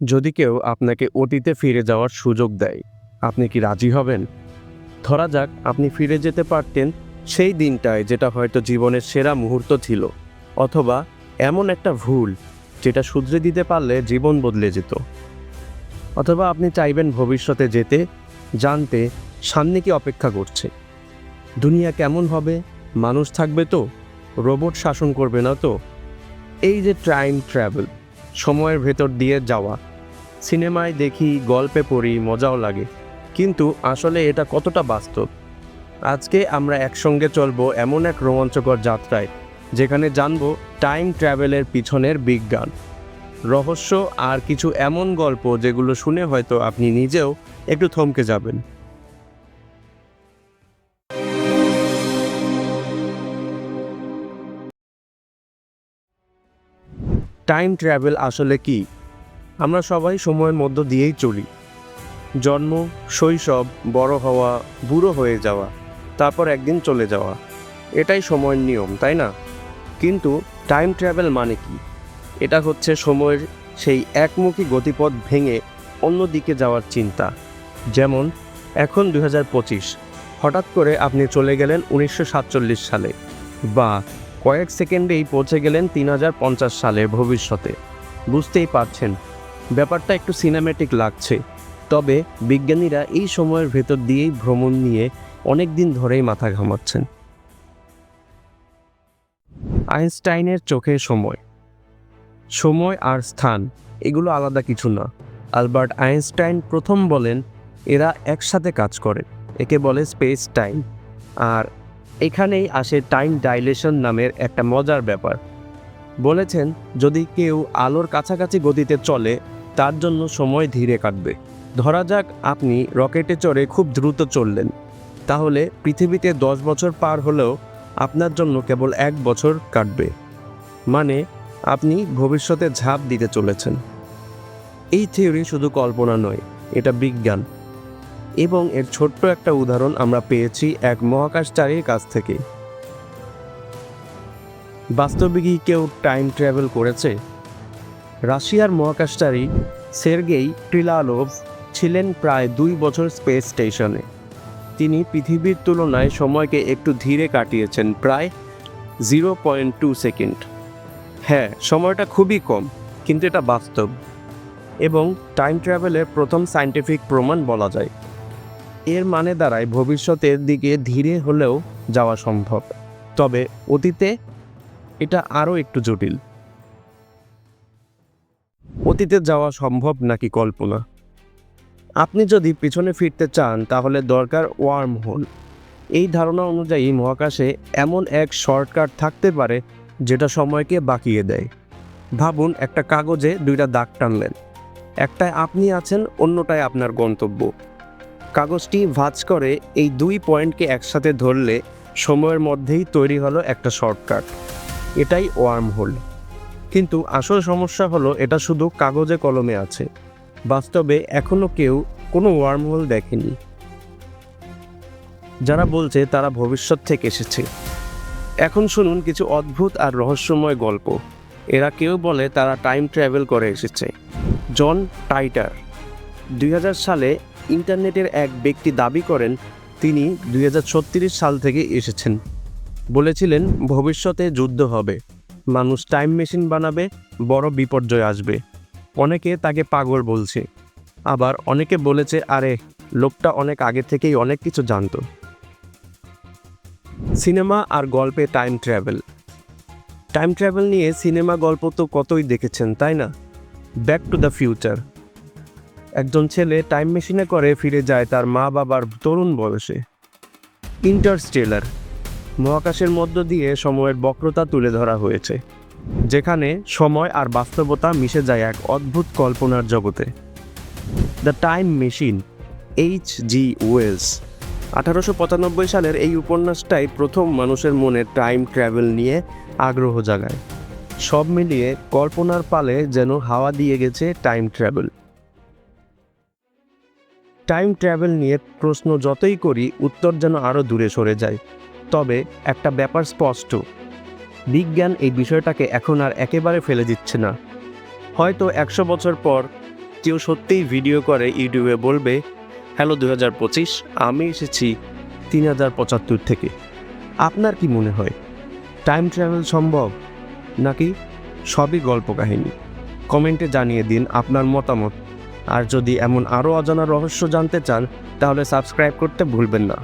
যদি কেউ আপনাকে অতীতে ফিরে যাওয়ার সুযোগ দেয়, আপনি কি রাজি হবেন? ধরা যাক, আপনি ফিরে যেতে পারতেন সেই দিনটায় যেটা হয়তো জীবনের সেরা মুহূর্ত ছিল, অথবা এমন একটা ভুল যেটা শুধরে দিতে পারলে জীবন বদলে যেত। অথবা আপনি চাইবেন ভবিষ্যতে যেতে, জানতে সামনে কি অপেক্ষা করছে। দুনিয়া কেমন হবে? মানুষ থাকবে তো? রোবট শাসন করবে না তো? এই যে টাইম ট্রাভেল সময়ের ভেতর দিয়ে যাওয়া সিনেমায় দেখি, গল্পে পড়ি, মজাও লাগে। কিন্তু আসলে এটা কতটা বাস্তব? আজকে আমরা একসঙ্গে চলবো এমন এক রোমাঞ্চকর যাত্রায়, যেখানে জানব টাইম ট্রাভেলের পিছনের বিজ্ঞান। রহস্য আর কিছু এমন গল্প যেগুলো শুনে হয়তো আপনি নিজেও একটু থমকে যাবেন। টাইম ট্রাভেল আসলে কি? আমরা সবাই সময়ের মধ্য দিয়েই চলি। জন্ম, শৈশব, বড় হওয়া, বুড়ো হয়ে যাওয়া, তারপর একদিন চলে যাওয়া। এটাই সময়ের নিয়ম, তাই না? কিন্তু টাইম ট্রাভেল মানে কি? এটা হচ্ছে সময়ের সেই একমুখী গতিপথ ভেঙে অন্য দিকে যাওয়ার চিন্তা। যেমন, এখন দু হাজার পঁচিশ, হঠাৎ করে আপনি চলে গেলেন উনিশশো সাতচল্লিশ সালে বা কয়েক সেকেন্ডেই পৌঁছে গেলেন তিন হাজার পঞ্চাশ সালে ভবিষ্যতে। বুঝতেই পারছেন ব্যাপারটা একটু সিনেম্যাটিক লাগছে। তবে বিজ্ঞানীরা এই সময়ের ভেতর দিয়েই ভ্রমণ নিয়ে অনেক দিন ধরেই মাথা ঘামাচ্ছেন। আইনস্টাইনের চোখে সময়। সময় আর স্থান, এগুলো আলাদা কিছু না। আলবার্ট আইনস্টাইন প্রথম বলেন, এরা একসাথে কাজ করে। একে বলে স্পেস টাইম। আর এখানেই আসে টাইম ডাইলেশন নামের একটা মজার ব্যাপার। বলেছেন, যদি কেউ আলোর কাছাকাছি গতিতে চলে তার জন্য সময় ধীরে কাটবে। ধরা যাক আপনি রকেটে চড়ে খুব দ্রুত চললেন। তাহলে পৃথিবীতে দশ বছর পার হলেও আপনার জন্য কেবল এক বছর কাটবে। মানে আপনি ভবিষ্যতে ঝাঁপ দিতে চলেছেন। এই থিওরি শুধু কল্পনা নয়, এটা বিজ্ঞান। এবং এর ছোট্ট একটা উদাহরণ আমরা পেয়েছি এক মহাকাশচারীর কাছ থেকে। বাস্তবিকই কেউ টাইম ট্রাভেল করেছে? রাশিয়ার মহাকাশচারী সের্গেই ট্রিলালোভ ছিলেন প্রায় দুই বছর স্পেস স্টেশনে। তিনি পৃথিবীর তুলনায় সময়কে একটু ধীরে কাটিয়েছেন, প্রায় জিরো পয়েন্ট টু সেকেন্ড। হ্যাঁ সময়টা খুবই কম, কিন্তু এটা বাস্তব। এবং টাইম ট্রাভেলের প্রথম সায়েন্টিফিক প্রমাণ বলা যায়। এর মানে দাঁড়ায় ভবিষ্যতের দিকে ধীরে হলেও যাওয়া সম্ভব। তবে অতীতে এটা আরও একটু জটিল। অতীতে যাওয়া সম্ভব নাকি কল্পনা? আপনি যদি পিছনে ফিরতে চান, তাহলে দরকার ওয়ার্ম হোল। এই ধারণা অনুযায়ী মহাকাশে এমন এক শর্টকাট থাকতে পারে, যেটা সময়কে বাঁকিয়ে দেয়। ভাবুন, একটা কাগজে দুইটা দাগ টানলেন। একটায় আপনি আছেন, অন্যটায় আপনার গন্তব্য। কাগজটি ভাঁজ করে এই দুই পয়েন্টকে একসাথে ধরলে, সময়ের মধ্যেই তৈরি হলো একটা শর্টকাট। এটাই ওয়ার্ম হোল। কিন্তু আসল সমস্যা হলো এটা শুধু কাগজে কলমে আছে। বাস্তবে এখনও কেউ কোনো ওয়ার্ম হোল দেখেনি। যারা বলছে তারা ভবিষ্যৎ থেকে এসেছে। এখন শুনুন কিছু অদ্ভুত আর রহস্যময় গল্প। এরা কেউ বলে তারা টাইম ট্রাভেল করে এসেছে। John Titor. দুই হাজার সালে ইন্টারনেটের এক ব্যক্তি দাবি করেন, তিনি দুই হাজার ছত্রিশ সাল থেকে এসেছেন। বলেছিলেন, ভবিষ্যতে যুদ্ধ হবে। মানুষ টাইম মেশিন বানাবে, বড় বিপর্যয় আসবে। অনেকে তাকে পাগল বলছে। আবার অনেকে বলেছে, আরে, লোকটা অনেক আগে থেকেই অনেক কিছু জানতো। সিনেমা আর গল্পে টাইম ট্রাভেল টাইম ট্রাভেল নিয়ে সিনেমা গল্প তো কতই দেখেছেন, তাই না? ব্যাক টু দ্য ফিউচার একজন ছেলে টাইম মেশিনে করে ফিরে যায় তার মা বাবার তরুণ বয়সে। ইন্টারস্টেলার মহাকাশের মধ্য দিয়ে সময়ের বক্রতা তুলে ধরা হয়েছে, যেখানে সময় আর বাস্তবতা মিশে যায় এক অদ্ভুত কল্পনার জগতে। The time machine H G Wells আঠারোশো পঁচানব্বই সালের এই উপন্যাসটাই প্রথম মানুষের মনে টাইম ট্রাভেল নিয়ে আগ্রহ জাগায়। সব মিলিয়ে কল্পনার পালে যেন হাওয়া দিয়ে গেছে টাইম ট্রাভেল। টাইম ট্রাভেল নিয়ে প্রশ্ন যতই করি, উত্তর যেন আরও দূরে সরে যায়। তবে একটা ব্যাপার স্পষ্ট। বিজ্ঞান এই বিষয়টাকে এখন আর একেবারে ফেলে দিচ্ছে না। হয়তো একশো বছর পর কেউ সত্যিই ভিডিও করে ইউটিউবে বলবে, হ্যালো দু হাজার পঁচিশ, আমি এসেছি তিন হাজার পঁচাত্তর থেকে। আপনার কি মনে হয়, টাইম ট্রাভেল সম্ভব, নাকি সবই গল্প কাহিনী? কমেন্টে জানিয়ে দিন আপনার মতামত। আর যদি এমন আরও অজানা রহস্য জানতে চান, তাহলে সাবস্ক্রাইব করতে ভুলবেন না।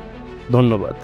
ধন্যবাদ।